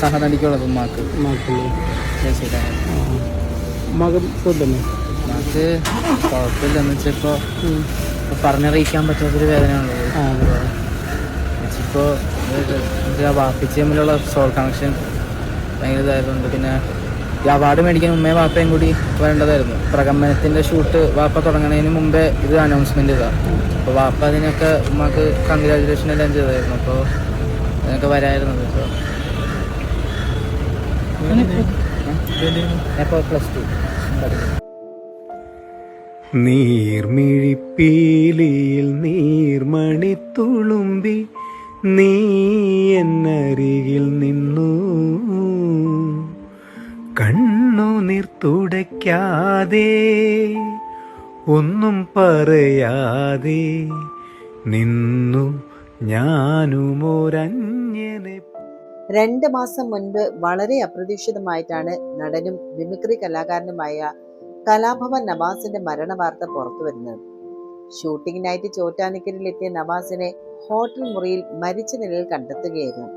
സഹനടിക്കുള്ളത് ഉമ്മാക്ക്. മകൻ സുഖന്നെ ഉമ്മാക്ക് കുഴപ്പമില്ലെന്ന് വെച്ചാൽ ഇപ്പോൾ പറഞ്ഞറിയിക്കാൻ പറ്റാത്തൊരു വേദനയാണുള്ളത് ആ ഇപ്പോൾ വാപ്പിച്ച് തമ്മിലുള്ള സോൾ കണക്ഷൻ ഭയങ്കര ഇതായതുകൊണ്ട് പിന്നെ ഈ അവാർഡ് മേടിക്കാൻ മുമ്പേ വാപ്പയും കൂടി വരേണ്ടതായിരുന്നു. പ്രകമ്പനത്തിന്റെ ഷൂട്ട് വാപ്പ തുടങ്ങുന്നതിന് മുമ്പേ ഇത് അനൗൺസ്മെന്റ് ഇതാണ് അപ്പോൾ വാപ്പ അതിനൊക്കെ ഉമ്മക്ക് കൺഗ്രാജുലേഷൻ എല്ലാം ചെയ്തായിരുന്നു. അപ്പോൾ അതിനൊക്കെ വരായിരുന്നു. ഇപ്പോൾ നീർമിഴിപ്പീലിയിൽ നീർമണി തുളുമ്പി നീ എന്നരികിൽ നിന്നു. കണ്ണു നിർത്തുടയ്ക്കാതെ ഒന്നും പറയാതെ നിന്നു ഞാനുമൊരഞ്ഞനെ രണ്ട് മാസം മുൻപ് വളരെ അപ്രതീക്ഷിതമായിട്ടാണ് നടനും മിമിക്രി കലാകാരനുമായ കലാഭവൻ നവാസിന്റെ മരണ വാർത്ത പുറത്തു വരുന്നത്. ഷൂട്ടിങ്ങിനായിട്ട് ചോറ്റാനിക്കരിലെത്തിയ നവാസിനെ ഹോട്ടൽ മുറിയിൽ മരിച്ച നിലയിൽ കണ്ടെത്തുകയായിരുന്നു.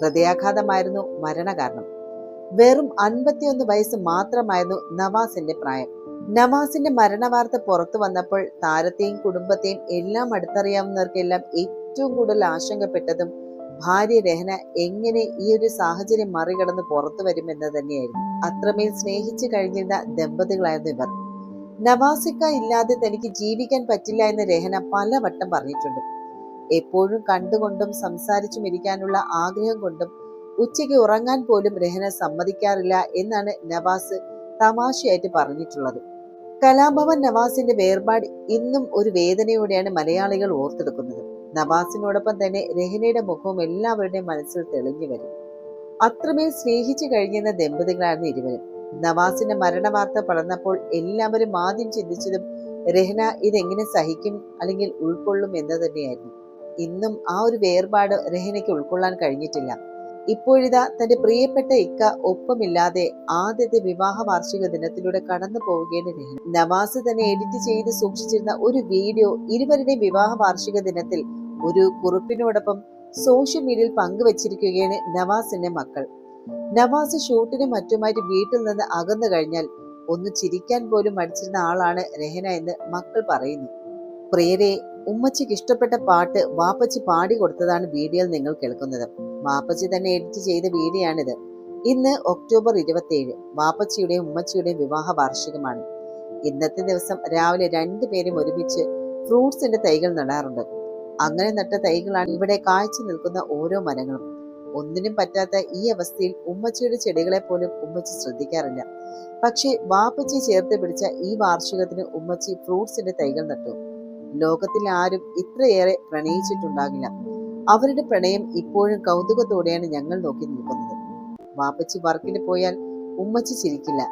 ഹൃദയാഘാതമായിരുന്നു മരണകാരണം. വെറും അൻപത്തിയൊന്ന് വയസ്സ് മാത്രമായിരുന്നു നവാസിന്റെ പ്രായം. നവാസിന്റെ മരണവാർത്ത പുറത്തു വന്നപ്പോൾ താരത്തെയും കുടുംബത്തെയും എല്ലാം അടുത്തറിയാവുന്നവർക്കെല്ലാം ഏറ്റവും കൂടുതൽ ആശങ്കപ്പെട്ടതും ഭാര്യ രഹന എങ്ങനെ ഈ ഒരു സാഹചര്യം മറികടന്ന് പുറത്തു വരുമെന്ന് തന്നെയായിരുന്നു. അത്രമേൽ സ്നേഹിച്ചു കഴിഞ്ഞിരുന്ന ദമ്പതികളായിരുന്നു ഇവർ. നവാസിക്ക ഇല്ലാതെ തനിക്ക് ജീവിക്കാൻ പറ്റില്ല എന്ന് രഹന പലവട്ടം പറഞ്ഞിട്ടുണ്ട്. എപ്പോഴും കണ്ടുകൊണ്ടും സംസാരിച്ചും ഇരിക്കാനുള്ള ആഗ്രഹം കൊണ്ടും ഉച്ചയ്ക്ക് ഉറങ്ങാൻ പോലും രഹന സമ്മതിക്കാറില്ല എന്നാണ് നവാസ് തമാശയായിട്ട് പറഞ്ഞിട്ടുള്ളത്. കലാഭവൻ നവാസിന്റെ വേർപാട് ഇന്നും ഒരു വേദനയോടെയാണ് മലയാളികൾ ഓർത്തെടുക്കുന്നത്. നവാസിനോടൊപ്പം തന്നെ രഹനയുടെ മുഖവും എല്ലാവരുടെയും മനസ്സിൽ തെളിഞ്ഞു വരും. അത്രമേൽ സ്നേഹിച്ചു കഴിഞ്ഞിരുന്ന ദമ്പതികളായിരുന്നു ഇരുവരും. നവാസിന്റെ മരണവാർത്ത പടർന്നപ്പോൾ എല്ലാവരും ആദ്യം ചിന്തിച്ചതും രഹന ഇതെങ്ങനെ സഹിക്കും അല്ലെങ്കിൽ ഉൾക്കൊള്ളും എന്ന് തന്നെയായിരുന്നു. ഇന്നും ആ ഒരു വേർപാട് രഹനയ്ക്ക് ഉൾക്കൊള്ളാൻ കഴിഞ്ഞിട്ടില്ല. ഇപ്പോഴിതാ തന്റെ പ്രിയപ്പെട്ട ഇക്ക ഒപ്പമില്ലാതെ ആദ്യത്തെ വിവാഹ വാർഷിക ദിനത്തിലൂടെ കടന്നു പോവുകയാണ് രഹന. നവാസ് തന്നെ എഡിറ്റ് ചെയ്ത് സൂക്ഷിച്ചിരുന്ന ഒരു വീഡിയോ ഇരുവരുടെയും വിവാഹ വാർഷിക ദിനത്തിൽ ഒരു കുറിപ്പിനോടൊപ്പം സോഷ്യൽ മീഡിയയിൽ പങ്കുവച്ചിരിക്കുകയാണ് നവാസിന്റെ മക്കൾ. നവാസ് ഷൂട്ടിനും മറ്റുമായിട്ട് വീട്ടിൽ നിന്ന് അകന്നു കഴിഞ്ഞാൽ ഒന്ന് ചിരിക്കാൻ പോലും മടിച്ചിരുന്ന ആളാണ് രഹന എന്ന് മക്കൾ പറയുന്നു. പ്രിയരെ ഉമ്മച്ചിക്ക് ഇഷ്ടപ്പെട്ട പാട്ട് വാപ്പച്ചി പാടി കൊടുത്തതാണ് വീഡിയോയിൽ നിങ്ങൾ കേൾക്കുന്നത്. വാപ്പച്ചി തന്നെ എഡിറ്റ് ചെയ്ത വീഡിയോയാണിത് ഇന്ന് ഒക്ടോബർ ഇരുപത്തിയേഴ്. വാപ്പച്ചിയുടെയും ഉമ്മച്ചിയുടെയും വിവാഹ വാർഷികമാണ്. ഇന്നത്തെ ദിവസം രാവിലെ രണ്ടുപേരും ഒരുമിച്ച് ഫ്രൂട്ട്സിന്റെ തൈകൾ നടാറുണ്ട്. അങ്ങനെ നട്ട തൈകളാണ് ഇവിടെ കാഴ്ച നിൽക്കുന്ന ഓരോ മരങ്ങളും. ഒന്നിനും പറ്റാത്ത ഈ അവസ്ഥയിൽ ഉമ്മച്ചിയുടെ ചെടികളെ പോലും ഉമ്മച്ചി ശ്രദ്ധിക്കാറില്ല. പക്ഷേ വാപ്പച്ചി ചേർത്ത് പിടിച്ച ഈ വാർഷികത്തിന് ഉമ്മച്ചി ഫ്രൂട്ട്സിന്റെ തൈകൾ നട്ടു. ലോകത്തിൽ ആരും ഇത്രയേറെ പ്രണയിച്ചിട്ടുണ്ടാകില്ല. അവരുടെ പ്രണയം ഇപ്പോഴും കൗതുകത്തോടെയാണ് ഞങ്ങൾ നോക്കി നിൽക്കുന്നത്. വാപ്പച്ചി വർക്കിന് പോയാൽ ഉമ്മച്ചി ചിരിക്കില്ല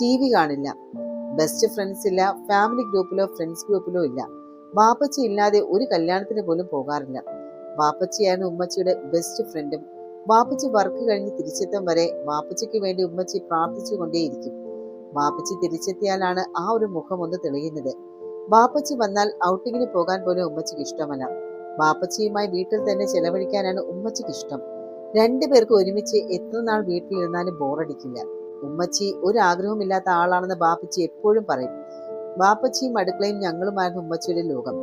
ടി വി കാണില്ല ബെസ്റ്റ് ഫ്രണ്ട്സ് ഇല്ല ഫാമിലി ഗ്രൂപ്പിലോ ഫ്രണ്ട്സ് ഗ്രൂപ്പിലോ ഇല്ല. വാപ്പച്ചി ഇല്ലാതെ ഒരു കല്യാണത്തിന് പോലും പോകാറില്ല. വാപ്പച്ചിയാണ് ഉമ്മച്ചിയുടെ ബെസ്റ്റ് ഫ്രണ്ടും വാപ്പച്ചി വർക്ക് കഴിഞ്ഞ് തിരിച്ചെത്തും വരെ വാപ്പച്ചിക്ക് വേണ്ടി ഉമ്മച്ചി പ്രാർത്ഥിച്ചുകൊണ്ടേയിരിക്കും വാപ്പച്ചി തിരിച്ചെത്തിയാലാണ് ആ ഒരു മുഖം ഒന്ന് തെളിയുന്നത്. വാപ്പച്ചി വന്നാൽ ഔട്ടിങ്ങിന് പോകാൻ പോലും ഉമ്മച്ചിക്ക് ഇഷ്ടമല്ല. വാപ്പച്ചിയുമായി വീട്ടിൽ തന്നെ ചെലവഴിക്കാനാണ് ഉമ്മച്ചിക്ക് ഇഷ്ടം. രണ്ടുപേർക്ക് ഒരുമിച്ച് എത്ര നാൾ വീട്ടിലിരുന്നാലും ബോറടിക്കില്ല ഉമ്മച്ചി ഒരു ആഗ്രഹമില്ലാത്ത ആളാണെന്ന് ബാപ്പച്ചി എപ്പോഴും പറയും. ബാപ്പച്ചിയും അടുക്കളയും ഞങ്ങളുമായിരുന്നു ഉമ്മച്ചിയുടെ ലോകം.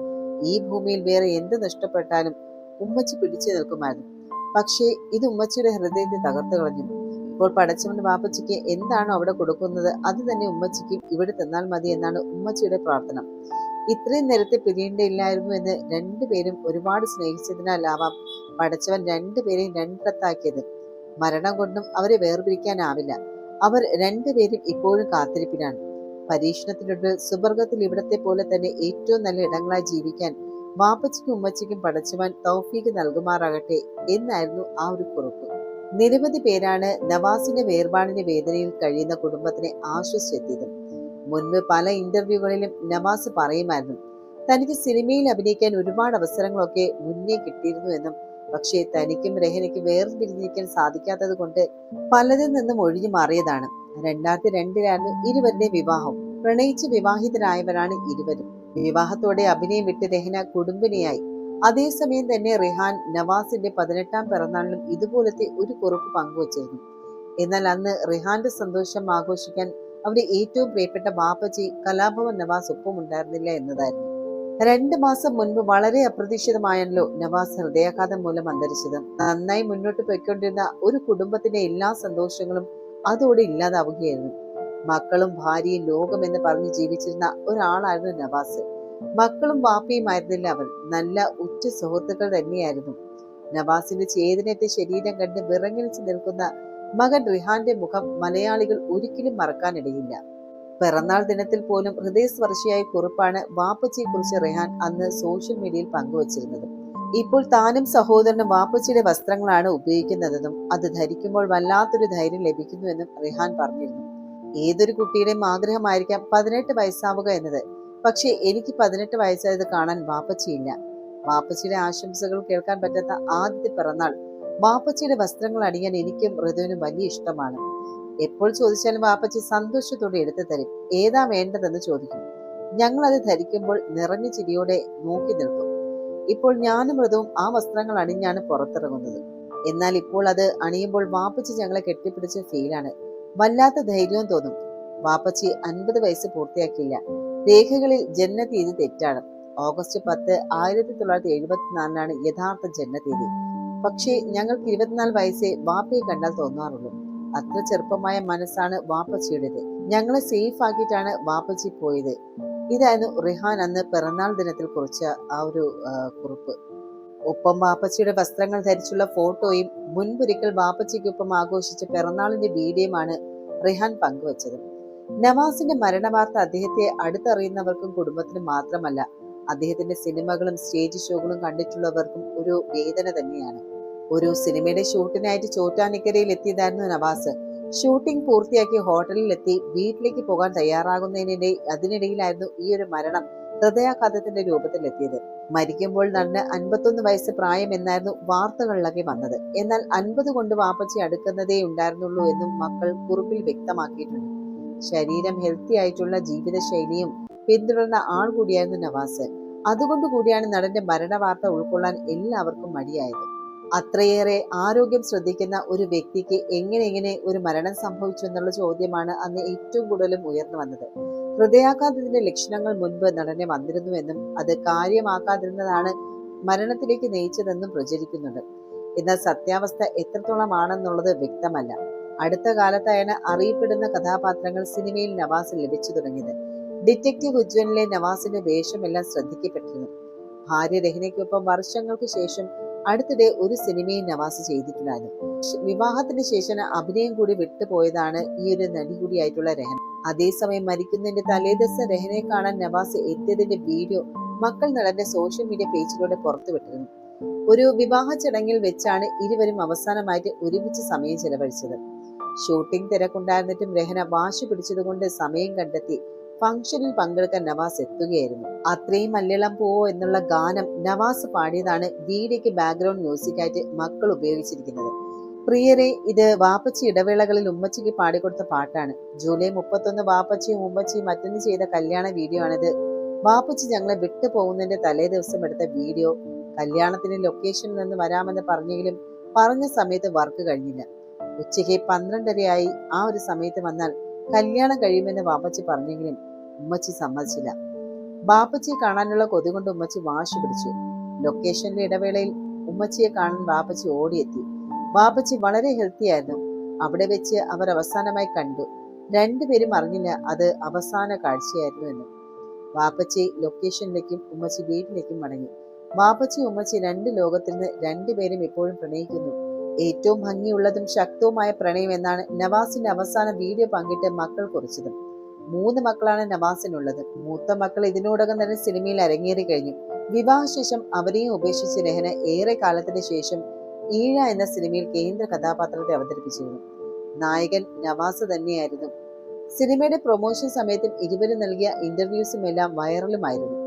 ഈ ഭൂമിയിൽ വേറെ എന്ത് നഷ്ടപ്പെട്ടാലും ഉമ്മച്ചി പിടിച്ചു നിൽക്കുമായിരുന്നു. പക്ഷേ ഇത് ഉമ്മച്ചിയുടെ ഹൃദയത്തെ തകർത്തു കളഞ്ഞു. ഇപ്പോൾ പടച്ചവന്റെ ബാപ്പച്ചിക്ക് എന്താണോ അവിടെ കൊടുക്കുന്നത് അത് തന്നെ ഉമ്മച്ചിക്ക് ഇവിടെ തന്നാൽ മതി എന്നാണ് ഉമ്മച്ചിയുടെ പ്രാർത്ഥന. ഇത്രയും നേരത്തെ പിരിയേണ്ടയില്ലായിരുന്നു എന്ന് രണ്ടുപേരും ഒരുപാട് സ്നേഹിച്ചതിനാലാവാം പടച്ചവൻ രണ്ടുപേരെയും രണ്ടിടത്താക്കിയത് മരണം കൊണ്ടും അവരെ വേർപിരിക്കാനാവില്ല. അവർ രണ്ടുപേരും ഇപ്പോഴും കാത്തിരിപ്പിലാണ്. പരീക്ഷണത്തിനൊട്ട് സുബർഗത്തിൽ ഇവിടത്തെ പോലെ തന്നെ ഏറ്റവും നല്ല ഇടങ്ങളായി ജീവിക്കാൻ വാപ്പച്ചിക്കും ഉമ്മച്ചിക്കും പടച്ചുവാൻ തൗഫീക്ക് നൽകുമാറാകട്ടെ എന്നായിരുന്നു ആ ഒരു കുറിപ്പ്. നിരവധി പേരാണ് നവാസിന്റെ വേർപാടിന്റെ വേദനയിൽ കഴിയുന്ന കുടുംബത്തിനെ ആശ്വസിച്ചെത്തിയത്. മുൻപ് പല ഇന്റർവ്യൂകളിലും നവാസ് പറയുമായിരുന്നു തനിക്ക് സിനിമയിൽ അഭിനയിക്കാൻ ഒരുപാട് അവസരങ്ങളൊക്കെ മുന്നേ കിട്ടിയിരുന്നു എന്നും പക്ഷേ തനിക്കും രഹനയ്ക്കും വേർപിരിഞ്ഞിരിക്കാൻ സാധിക്കാത്തത് കൊണ്ട് പലതിൽ നിന്നും ഒഴിഞ്ഞു മാറിയതാണ്. രണ്ടായിരത്തി രണ്ടിലായിരുന്നു ഇരുവരുടെ വിവാഹം. പ്രണയിച്ച് വിവാഹിതരായവരാണ് ഇരുവരും. വിവാഹത്തോടെ അഭിനയം വിട്ട് രഹന കുടുംബിനിയായി അതേസമയം തന്നെ റിഹാൻ നവാസിന്റെ പതിനെട്ടാം പിറന്നാളിലും ഇതുപോലത്തെ ഒരു കുറിപ്പ് പങ്കുവച്ചിരുന്നു. എന്നാൽ അന്ന് റിഹാന്റെ സന്തോഷം ആഘോഷിക്കാൻ അവരുടെ ഏറ്റവും പ്രിയപ്പെട്ട ബാപ്പജി കലാഭവൻ നവാസ് ഒപ്പമുണ്ടായിരുന്നില്ല എന്നതായിരുന്നു. രണ്ട് മാസം മുൻപ് വളരെ അപ്രതീക്ഷിതമായല്ലോ നവാസ് ഹൃദയാഘാതം മൂലം അന്തരിച്ചത്. നന്നായി മുന്നോട്ട് പോയിക്കൊണ്ടിരുന്ന ഒരു കുടുംബത്തിന്റെ എല്ലാ സന്തോഷങ്ങളും അതോടെ ഇല്ലാതാവുകയായിരുന്നു. മക്കളും ഭാര്യയും ലോകം എന്ന് പറഞ്ഞ് ജീവിച്ചിരുന്ന ഒരാളായിരുന്നു നവാസ്. മക്കളും വാപ്പയുമായിരുന്നില്ല അവൻ. നല്ല ഉറ്റ സുഹൃത്തുക്കൾ തന്നെയായിരുന്നു. നവാസിന്റെ ചേതനത്തെ ശരീരം കണ്ട് വിറങ്ങലിച്ച് നിൽക്കുന്ന മകൻ റിഹാന്റെ മുഖം മലയാളികൾ ഒരിക്കലും മറക്കാനിടയില്ല. പിറന്നാൾ ദിനത്തിൽ പോലും ഹൃദയസ്പർശിയായ കുറിപ്പാണ് വാപ്പച്ചിയെ കുറിച്ച് റിഹാൻ അന്ന് സോഷ്യൽ മീഡിയയിൽ പങ്കുവച്ചിരുന്നത്. ഇപ്പോൾ താനും സഹോദരനും വാപ്പച്ചിയുടെ വസ്ത്രങ്ങളാണ് ഉപയോഗിക്കുന്നതെന്നും അത് ധരിക്കുമ്പോൾ വല്ലാത്തൊരു ധൈര്യം ലഭിക്കുന്നുവെന്നും റിഹാൻ പറഞ്ഞിരുന്നു. ഏതൊരു കുട്ടിയുടെയും ആഗ്രഹമായിരിക്കാം പതിനെട്ട് വയസ്സാവുക എന്നത്. പക്ഷേ എനിക്ക് പതിനെട്ട് വയസ്സായത് കാണാൻ വാപ്പച്ചിയില്ല. വാപ്പച്ചിയുടെ ആശംസകൾ കേൾക്കാൻ പറ്റാത്ത ആദ്യത്തെ പിറന്നാൾ. വാപ്പച്ചിയുടെ വസ്ത്രങ്ങൾ അണിയാൻ എനിക്കും ഋതുവിനും വലിയ ഇഷ്ടമാണ്. എപ്പോൾ ചോദിച്ചാലും വാപ്പച്ചി സന്തോഷത്തോടെ എടുത്തു തരും. ഏതാ വേണ്ടതെന്ന് ചോദിക്കും. ഞങ്ങൾ അത് ധരിക്കുമ്പോൾ നിറഞ്ഞ ചിരിയോടെ നോക്കി നിൽക്കും. ഇപ്പോൾ ഞാനും മൃതവും ആ വസ്ത്രങ്ങൾ അണിഞ്ഞാണ് പുറത്തിറങ്ങുന്നത്. എന്നാൽ ഇപ്പോൾ അത് അണിയുമ്പോൾ വാപ്പച്ചി ഞങ്ങളെ കെട്ടിപ്പിടിച്ച ഫീലാണ് വല്ലാത്ത ധൈര്യവും തോന്നും. വാപ്പച്ചി അൻപത് വയസ്സ് പൂർത്തിയാക്കിയില്ല. രേഖകളിൽ ജന്മതീയതി തെറ്റാണ്. ഓഗസ്റ്റ് പത്ത് ആയിരത്തി തൊള്ളായിരത്തി എഴുപത്തിനാലിനാണ് യഥാർത്ഥ ജന്മതീയതി. പക്ഷേ ഞങ്ങൾക്ക് ഇരുപത്തിനാല് വയസ്സേ വാപ്പയെ കണ്ടാൽ തോന്നാറുള്ളൂ. അത്ര ചെറുപ്പമായ മനസ്സാണ് വാപ്പച്ചിയുടേത്. ഞങ്ങളെ സേഫ് ആക്കിയിട്ടാണ് വാപ്പച്ചി പോയത്. ഇതായിരുന്നു റിഹാൻ അന്ന് പിറന്നാൾ ദിനത്തിൽ കുറിച്ച ആ ഒരു കുറിപ്പ്. ഒപ്പം വാപ്പച്ചിയുടെ വസ്ത്രങ്ങൾ ധരിച്ചുള്ള ഫോട്ടോയും മുൻപൊരിക്കൽ വാപ്പച്ചിക്കൊപ്പം ആഘോഷിച്ച പിറന്നാളിന്റെ വീഡിയോയുമാണ് റിഹാൻ പങ്കുവച്ചത്. നവാസിന്റെ മരണവാർത്ത അദ്ദേഹത്തെ അടുത്തറിയുന്നവർക്കും കുടുംബത്തിനും മാത്രമല്ല അദ്ദേഹത്തിന്റെ സിനിമകളും സ്റ്റേജ് ഷോകളും കണ്ടിട്ടുള്ളവർക്കും ഒരു വേദന തന്നെയാണ്. ഒരു സിനിമയുടെ ഷൂട്ടിനായിട്ട് ചോറ്റാനിക്കരയിൽ എത്തിയതായിരുന്നു നവാസ്. ഷൂട്ടിംഗ് പൂർത്തിയാക്കി ഹോട്ടലിൽ എത്തി വീട്ടിലേക്ക് പോകാൻ തയ്യാറാകുന്നതിനിടെ അതിനിടയിലായിരുന്നു ഈ ഒരു മരണം ഹൃദയാഘാതത്തിന്റെ രൂപത്തിൽ എത്തിയത് മരിക്കുമ്പോൾ നടന്ന് അൻപത്തൊന്ന് വയസ്സ് പ്രായം എന്നായിരുന്നു വാർത്തകളിലൊക്കെ വന്നത്. എന്നാൽ അൻപത് കൊണ്ട് വാപ്പച്ചി അടുക്കുന്നതേ ഉണ്ടായിരുന്നുള്ളൂ എന്നും മക്കൾ കുറിപ്പിൽ വ്യക്തമാക്കിയിട്ടുണ്ട്. ശരീരം ഹെൽത്തി ആയിട്ടുള്ള ജീവിതശൈലിയും പിന്തുടർന്ന ആൾ കൂടിയായിരുന്നു നവാസ്. അതുകൊണ്ട് കൂടിയാണ് നടന്റെ മരണ വാർത്ത ഉൾക്കൊള്ളാൻ എല്ലാവർക്കും മടിയായത്. അത്രയേറെ ആരോഗ്യം ശ്രദ്ധിക്കുന്ന ഒരു വ്യക്തിക്ക് എങ്ങനെ എങ്ങനെ ഒരു മരണം സംഭവിച്ചു എന്നുള്ള ചോദ്യമാണ് അന്ന് ഏറ്റവും കൂടുതലും ഉയർന്നു വന്നത്. ഹൃദയാഘാതത്തിന്റെ ലക്ഷണങ്ങൾ മുൻപ് നടനെ വന്നിരുന്നുവെന്നും അത് കാര്യമാക്കാതിരുന്നതാണ് മരണത്തിലേക്ക് നയിച്ചതെന്നും പ്രചരിക്കുന്നുണ്ട്. എന്നാൽ സത്യാവസ്ഥ എത്രത്തോളമാണെന്നുള്ളത് വ്യക്തമല്ല. അടുത്ത കാലത്തായാണ് അറിയപ്പെടുന്ന കഥാപാത്രങ്ങൾ സിനിമയിൽ നവാസ് ലഭിച്ചു തുടങ്ങിയത്. ഡിറ്റക്റ്റീവ് ഉജ്വലിലെ നവാസിന്റെ വേഷമെല്ലാം ശ്രദ്ധിക്കപ്പെട്ടിരുന്നു. ഭാര്യ രഹനയ്ക്കൊപ്പം വർഷങ്ങൾക്ക് ശേഷം അടുത്തിടെ ഒരു സിനിമയും നവാസ് ചെയ്തിട്ടുണ്ടായിരുന്നു വിവാഹത്തിന് ശേഷം അഭിനയം കൂടി വിട്ടുപോയതാണ് ഈ ഒരു നടി കൂടിയായിട്ടുള്ള രഹന. അതേസമയം മരിക്കുന്നതിന്റെ തലേദിവസം രഹനെ കാണാൻ നവാസ് എത്തിയതിന്റെ വീഡിയോ മക്കൾ നടന്റെ സോഷ്യൽ മീഡിയ പേജിലൂടെ പുറത്തുവിട്ടിരുന്നു ഒരു വിവാഹ ചടങ്ങിൽ വെച്ചാണ് ഇരുവരും അവസാനമായിട്ട് ഒരുമിച്ച് സമയം ചെലവഴിച്ചത്. ഷൂട്ടിംഗ് തിരക്കുണ്ടായിരുന്നിട്ടും രഹന വാശി പിടിച്ചതുകൊണ്ട് സമയം കണ്ടെത്തി ഫംഗ്ഷനിൽ പങ്കെടുക്കാൻ നവാസ് എത്തുകയായിരുന്നു. അത്രയും മലയാളം പോവോ എന്നുള്ള ഗാനം നവാസ് പാടിയതാണ് വീഡിയോക്ക് ബാക്ക്ഗ്രൗണ്ട് മ്യൂസിക്കായിട്ട് മക്കൾ ഉപയോഗിച്ചിരിക്കുന്നത്. പ്രിയരെ ഇത് വാപ്പച്ചി ഇടവേളകളിൽ ഉമ്മച്ചിക്ക് പാടിക്കൊടുത്ത പാട്ടാണ്. ജൂലൈ മുപ്പത്തൊന്ന് വാപ്പച്ചിയും ഉമ്മച്ചിയും മറ്റൊന്ന് ചെയ്ത കല്യാണ വീഡിയോ ആണിത്. വാപ്പച്ചി ഞങ്ങളെ വിട്ടു പോകുന്നതിന്റെ തലേ ദിവസം എടുത്ത വീഡിയോ കല്യാണത്തിന് ലൊക്കേഷനിൽ നിന്ന് വരാമെന്ന് പറഞ്ഞെങ്കിലും പറഞ്ഞ സമയത്ത് വർക്ക് കഴിഞ്ഞില്ല. ഉച്ചയ്ക്ക് പന്ത്രണ്ടരയായി. ആ ഒരു സമയത്ത് വന്നാൽ കല്യാണം കഴിയുമെന്ന് വാപ്പച്ചി പറഞ്ഞെങ്കിലും ഉമ്മച്ചി സമ്മതിച്ചില്ല. ബാപ്പച്ചിയെ കാണാനുള്ള കൊതി കൊണ്ട് ഉമ്മച്ചി വാശി പിടിച്ചു. ലൊക്കേഷന്റെ ഇടവേളയിൽ ഉമ്മച്ചിയെ കാണാൻ ബാപ്പച്ചി ഓടിയെത്തി. ബാപ്പച്ചി വളരെ ഹെൽത്തി ആയിരുന്നു. അവിടെ വെച്ച് അവർ അവസാനമായി കണ്ടു. രണ്ടുപേരും അറിഞ്ഞില്ല അത് അവസാന കാഴ്ചയായിരുന്നു എന്ന്. ബാപ്പച്ചി ലൊക്കേഷനിലേക്കും ഉമ്മച്ചി വീട്ടിലേക്കും മടങ്ങി. ബാപ്പച്ചി ഉമ്മച്ചി രണ്ട് ലോകത്തിൽ നിന്ന് രണ്ടുപേരും ഇപ്പോഴും പ്രണയിക്കുന്നു. ഏറ്റവും ഭംഗിയുള്ളതും ശക്തവുമായ പ്രണയം എന്നാണ് നവാസിന്റെ അവസാന വീഡിയോ പങ്കിട്ട് മക്കൾ കുറിച്ചത്. മൂന്ന് മക്കളാണ് നവാസിനുള്ളത്. മൂത്ത മക്കൾ ഇതിനോടകം തന്നെ സിനിമയിൽ അരങ്ങേറി കഴിഞ്ഞു. വിവാഹശേഷം അവരെയും ഉപേക്ഷിച്ച് രഹന ഏറെ കാലത്തിന് ശേഷം ഈഴ എന്ന സിനിമയിൽ കേന്ദ്ര കഥാപാത്രത്തെ അവതരിപ്പിച്ചിരുന്നു. നായകൻ നവാസ് തന്നെയായിരുന്നു. സിനിമയുടെ പ്രൊമോഷൻ സമയത്തും ഇരുവരും നൽകിയ ഇന്റർവ്യൂസും എല്ലാം വൈറലുമായിരുന്നു